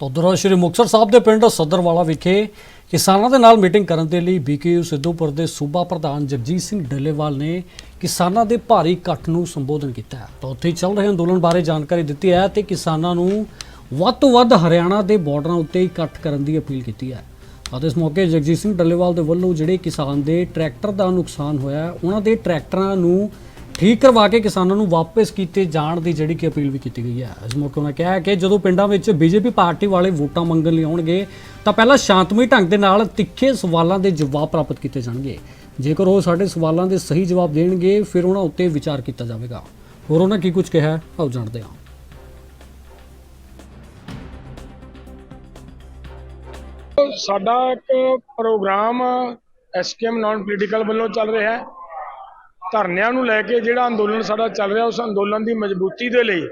ਤਾਂ ਉਧਰ ਸ਼੍ਰੀ ਮੁਕਤਸਰ ਸਾਹਿਬ ਦੇ ਪਿੰਡ ਸੱਦਰਵਾਲਾ ਵਿਖੇ ਕਿਸਾਨਾਂ ਦੇ ਨਾਲ ਮੀਟਿੰਗ ਕਰਨ ਦੇ ਲਈ ਬੀਕੇਯੂ ਸਿੱਧੂਪੁਰ ਦੇ ਸੂਬਾ ਪ੍ਰਧਾਨ ਜਗਜੀਤ ਸਿੰਘ ਡੱਲੇਵਾਲ ਨੇ ਕਿਸਾਨਾਂ ਦੇ ਭਾਰੀ ਇਕੱਠ ਨੂੰ ਸੰਬੋਧਨ ਕੀਤਾ ਹੈ। ਤਾਂ ਉੱਥੇ ਚੱਲ ਰਹੇ ਅੰਦੋਲਨ ਬਾਰੇ ਜਾਣਕਾਰੀ ਦਿੱਤੀ ਹੈ ਤੇ ਕਿਸਾਨਾਂ ਨੂੰ ਵੱਧ ਤੋਂ ਵੱਧ ਹਰਿਆਣਾ ਦੇ ਬਾਰਡਰਾਂ ਉੱਤੇ ਇਕੱਠ ਕਰਨ ਦੀ ਅਪੀਲ ਕੀਤੀ ਹੈ। ਅਤੇ ਇਸ ਮੌਕੇ ਜਗਜੀਤ ਸਿੰਘ ਡੱਲੇਵਾਲ ਦੇ ਵੱਲੋਂ ਜਿਹੜੇ ਕਿਸਾਨ ਦੇ ਟਰੈਕਟਰ ਦਾ ਨੁਕਸਾਨ ਹੋਇਆ ਉਹਨਾਂ ਦੇ ਟਰੈਕਟਰਾਂ ਨੂੰ ਠੀਕ ਕਰਵਾ ਕੇ ਕਿਸਾਨਾਂ ਨੂੰ ਵਾਪਸ ਕੀਤੇ ਜਾਣ ਦੀ ਜਿਹੜੀ ਕਿ ਅਪੀਲ ਵੀ ਕੀਤੀ ਗਈ ਹੈ। ਇਸ ਮੌਕੇ ਉਹਨਾਂ ਕਿਹਾ ਕਿ ਜਦੋਂ ਪਿੰਡਾਂ ਵਿੱਚ ਬੀਜੇਪੀ ਪਾਰਟੀ ਵਾਲੇ ਵੋਟਾਂ ਮੰਗਣ ਲਈ ਆਉਣਗੇ, ਤਾਂ ਪਹਿਲਾਂ ਸ਼ਾਂਤਮਈ ਢੰਗ ਦੇ ਨਾਲ ਤਿੱਖੇ ਸਵਾਲਾਂ ਦੇ ਜਵਾਬ ਪ੍ਰਾਪਤ ਕੀਤੇ ਜਾਣਗੇ। ਜੇਕਰ ਉਹ ਸਾਡੇ ਸਵਾਲਾਂ ਦੇ ਸਹੀ ਜਵਾਬ ਦੇਣਗੇ, ਫਿਰ ਉਹਨਾਂ ਉੱਤੇ ਵਿਚਾਰ ਕੀਤਾ ਜਾਵੇਗਾ। ਹੋਰ ਉਹਨਾਂ ਕੀ ਕੁਝ ਕਿਹਾ ਆਓ ਜਾਣਦੇ ਹਾਂ। ਸਾਡਾ ਇੱਕ ਪ੍ਰੋਗਰਾਮ ਐਸਕੇਐਮ ਨਾਨ ਪੋਲੀਟੀਕਲ ਵੱਲੋਂ ਚੱਲ ਰਿਹਾ ਹੈ। ਧਰਨਿਆਂ ਨੂੰ ਲੈ ਕੇ ਜਿਹੜਾ ਅੰਦੋਲਨ ਸਾਡਾ ਚੱਲ ਰਿਹਾ ਉਸ ਅੰਦੋਲਨ ਦੀ ਮਜ਼ਬੂਤੀ ਦੇ ਲਈ।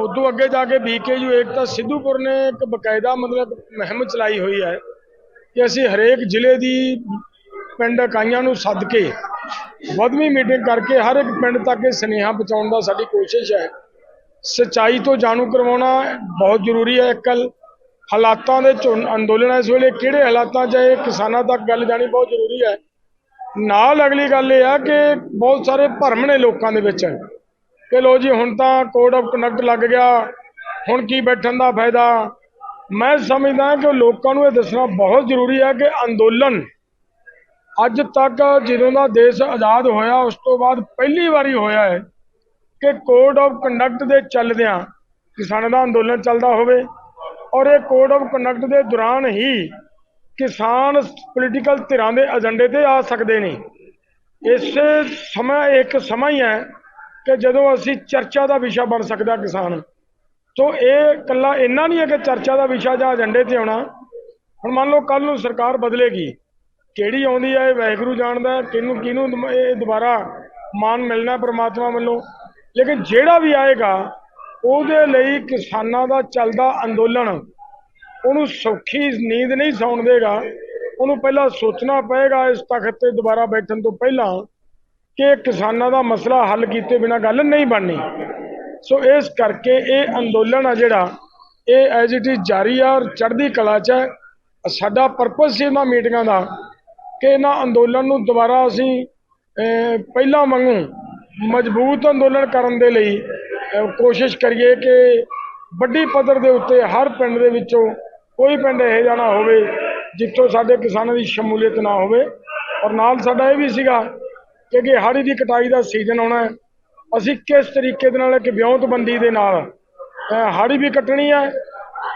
ਉਦੋਂ ਅੱਗੇ ਜਾ ਕੇ ਬੀਕੇਯੂ ਏਕਤਾ ਸਿੱਧੂਪੁਰ ਨੇ ਇੱਕ ਬਕਾਇਦਾ ਮਤਲਬ ਮੁਹਿੰਮ ਚਲਾਈ ਹੋਈ ਹੈ ਕਿ ਅਸੀਂ ਹਰੇਕ ਜ਼ਿਲ੍ਹੇ ਦੀ ਪਿੰਡ ਇਕਾਈਆਂ ਨੂੰ ਸੱਦ ਕੇ ਵਧਵੀਂ ਮੀਟਿੰਗ ਕਰਕੇ ਹਰ ਇੱਕ ਪਿੰਡ ਤੱਕ ਇਹ ਸੁਨੇਹਾ ਪਹੁੰਚਾਉਣ ਦਾ ਸਾਡੀ ਕੋਸ਼ਿਸ਼ ਹੈ। ਸਚਾਈ ਤੋਂ ਜਾਣੂ ਕਰਵਾਉਣਾ ਬਹੁਤ ਜ਼ਰੂਰੀ ਹੈ। ਕੱਲ ਹਾਲਾਤਾਂ ਦੇ ਚੋਣ ਅੰਦੋਲਨ ਇਸ ਵੇਲੇ ਕਿਹੜੇ ਹਾਲਾਤਾਂ 'ਚ ਹੈ, ਕਿਸਾਨਾਂ ਤੱਕ ਗੱਲ ਜਾਣੀ ਬਹੁਤ ਜ਼ਰੂਰੀ ਹੈ। ਨਾਲ ਅਗਲੀ ਗੱਲ ਇਹ ਆ ਕਿ ਬਹੁਤ ਸਾਰੇ ਭਰਮ ਨੇ ਲੋਕਾਂ ਦੇ ਵਿੱਚ। ਕਿ ਲੋ ਜੀ, ਹੁਣ ਤਾਂ ਕੋਡ ਆਫ ਕੰਡਕਟ ਲੱਗ ਗਿਆ। ਹੁਣ ਕੀ ਬੈਠਣ ਦਾ ਫਾਇਦਾ? ਮੈਂ ਸਮਝਦਾ ਕਿ ਲੋਕਾਂ ਨੂੰ ਇਹ ਦੱਸਣਾ ਬਹੁਤ ਜ਼ਰੂਰੀ ਹੈ ਕਿ ਅੰਦੋਲਨ ਅੱਜ ਤੱਕ ਜਦੋਂ ਦਾ ਦੇਸ਼ ਆਜ਼ਾਦ ਹੋਇਆ, ਉਸ ਤੋਂ ਬਾਅਦ ਪਹਿਲੀ ਵਾਰੀ ਹੋਇਆ ਹੈ ਕਿ ਕੋਡ ਆਫ ਕੰਡਕਟ ਦੇ ਚੱਲਦਿਆਂ ਕਿਸਾਨਾਂ ਦਾ ਅੰਦੋਲਨ ਚੱਲਦਾ ਹੋਵੇ। ਔਰ ਇਹ ਕੋਡ ਆਫ ਕੰਡਕਟ ਦੇ ਦੌਰਾਨ ਹੀ ਕਿਸਾਨ ਪੋਲੀਟੀਕਲ ਧਿਰਾਂ ਦੇ ਏਜੰਡੇ ਤੇ ਆ ਸਕਦੇ ਨੇ। ਇਸ ਸਮਾਂ ਇੱਕ ਸਮਾਂ ਹੀ ਹੈ ਕਿ ਜਦੋਂ ਅਸੀਂ ਚਰਚਾ ਦਾ ਵਿਸ਼ਾ ਬਣ ਸਕਦਾ ਕਿਸਾਨ ਸੋ ਇਹ ਇਕੱਲਾ ਇੰਨਾ ਨਹੀਂ ਹੈ ਕਿ ਚਰਚਾ ਦਾ ਵਿਸ਼ਾ ਜਾਂ ਏਜੰਡੇ ਤੇ ਆਉਣਾ। ਹੁਣ ਮੰਨ ਲਓ ਕੱਲ ਨੂੰ ਸਰਕਾਰ ਬਦਲੇਗੀ। ਕਿਹੜੀ ਆਉਂਦੀ ਹੈ, ਇਹ ਵਾਹਿਗੁਰੂ ਜਾਣਦਾ ਕਿਹਨੂੰ ਕਿਹਨੂੰ ਇਹ ਦੁਬਾਰਾ ਮਾਨ ਮਿਲਣਾ ਪ੍ਰਮਾਤਮਾ ਵੱਲੋਂ। ਲੇਕਿਨ ਜਿਹੜਾ ਵੀ ਆਏਗਾ, ਉਹਦੇ ਲਈ ਕਿਸਾਨਾਂ ਦਾ ਚੱਲਦਾ ਅੰਦੋਲਨ ਉਹਨੂੰ ਸੌਖੀ ਨੀਂਦ ਨਹੀਂ ਸੌਣ ਦੇਗਾ। ਉਹਨੂੰ ਪਹਿਲਾਂ ਸੋਚਣਾ ਪਏਗਾ ਇਸ ਤਖਤ ਤੇ ਦੁਬਾਰਾ ਬੈਠਣ ਤੋਂ ਪਹਿਲਾਂ ਕਿ ਕਿਸਾਨਾਂ ਦਾ ਮਸਲਾ ਹੱਲ ਕੀਤੇ ਬਿਨਾਂ ਗੱਲ ਨਹੀਂ ਬਣਨੀ। ਸੋ ਇਸ ਕਰਕੇ ਇਹ ਅੰਦੋਲਨ ਆ ਜਿਹੜਾ, ਇਹ ਐਜ਼ ਇਟ ਇਜ਼ ਜਾਰੀ ਆ ਔਰ ਚੜ੍ਹਦੀ ਕਲਾ 'ਚ ਹੈ ਸਾਡਾ ਪਰਪਸ ਸੀ ਇਹਨਾਂ ਮੀਟਿੰਗਾਂ ਦਾ ਕਿ ਇਹਨਾਂ ਅੰਦੋਲਨ ਨੂੰ ਦੁਬਾਰਾ ਅਸੀਂ ਪਹਿਲਾਂ ਵਾਂਗੂ ਮਜ਼ਬੂਤ ਅੰਦੋਲਨ ਕਰਨ ਦੇ ਲਈ ਕੋਸ਼ਿਸ਼ ਕਰੀਏ ਕਿ ਵੱਡੀ ਪੱਧਰ ਦੇ ਉੱਤੇ ਹਰ ਪਿੰਡ ਦੇ ਵਿੱਚੋਂ ਕੋਈ ਪਿੰਡ ਇਹੋ ਜਿਹਾ ਹੋਵੇ ਜਿੱਥੋਂ ਸਾਡੇ ਕਿਸਾਨਾਂ ਦੀ ਸ਼ਮੂਲੀਅਤ ਨਾ ਹੋਵੇ। ਔਰ ਨਾਲ ਸਾਡਾ ਇਹ ਵੀ ਸੀਗਾ ਕਿ ਕਿ ਹਾੜੀ ਦੀ ਕਟਾਈ ਦਾ ਸੀਜ਼ਨ ਆਉਣਾ ਹੈ। ਅਸੀਂ ਕਿਸ ਤਰੀਕੇ ਦੇ ਨਾਲ ਇੱਕ ਵਿਉਂਤਬੰਦੀ ਦੇ ਨਾਲ ਹਾੜੀ ਵੀ ਕੱਟਣੀ ਹੈ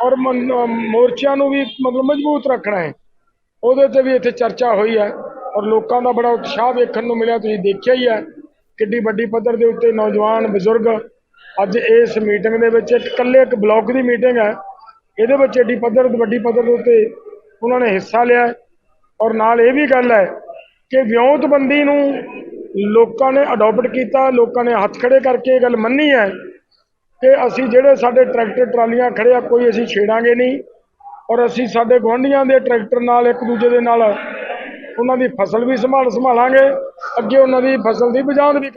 ਔਰ ਮੋਰਚਿਆਂ ਨੂੰ ਵੀ ਮਤਲਬ ਮਜ਼ਬੂਤ ਰੱਖਣਾ ਹੈ। ਉਹਦੇ ਤੇ ਵੀ ਇੱਥੇ ਚਰਚਾ ਹੋਈ ਹੈ ਔਰ ਲੋਕਾਂ ਦਾ ਬੜਾ ਉਤਸ਼ਾਹ ਵੇਖਣ ਨੂੰ ਮਿਲਿਆ। ਤੁਸੀਂ ਦੇਖਿਆ ਹੀ ਹੈ ਕਿੱਡੀ ਵੱਡੀ ਪੱਧਰ ਦੇ ਉੱਤੇ ਨੌਜਵਾਨ ਬਜ਼ੁਰਗ ਅੱਜ ਇਸ ਮੀਟਿੰਗ ਦੇ ਵਿੱਚ ਇੱਕ ਇਕੱਲੇ ਇੱਕ ਬਲਾਕ ਦੀ ਮੀਟਿੰਗ ਹੈ। ਇਹਦੇ ਵਿੱਚ ਏਡੀ ਪੱਧਰ, ਵੱਡੀ ਪੱਧਰ ਦੇ ਉੱਤੇ ਉਹਨਾਂ ਨੇ ਹਿੱਸਾ ਲਿਆ ਔਰ ਨਾਲ ਇਹ ਵੀ ਗੱਲ ਹੈ ਕਿ ਵਿਉਂਤਬੰਦੀ ਨੂੰ ਲੋਕਾਂ ਨੇ ਅਡਾਪਟ ਕੀਤਾ, ਲੋਕਾਂ ਨੇ ਹੱਥ ਖੜੇ ਕਰਕੇ ਇਹ ਗੱਲ ਮੰਨੀ ਹੈ ਕਿ ਅਸੀਂ ਜਿਹੜੇ ਸਾਡੇ ਟਰੈਕਟਰ, ਟਰਾਲੀਆਂ ਖੜੇ ਆ, ਕੋਈ ਅਸੀਂ ਛੇੜਾਂਗੇ ਨਹੀਂ। ਔਰ ਅਸੀਂ ਸਾਡੇ ਗੁਆਂਢੀਆਂ ਦੇ ਟਰੈਕਟਰ ਨਾਲ ਇੱਕ ਦੂਜੇ ਦੇ ਨਾਲ ਉਹਨਾਂ ਦੀ ਫਸਲ ਵੀ ਸੰਭਾਲ ਸੰਭਾਲਾਂਗੇ ਅੱਗੇ ਉਹਨਾਂ ਦੀ ਫਸਲ ਦੀ ਬਜਾਂਦ ਵੀ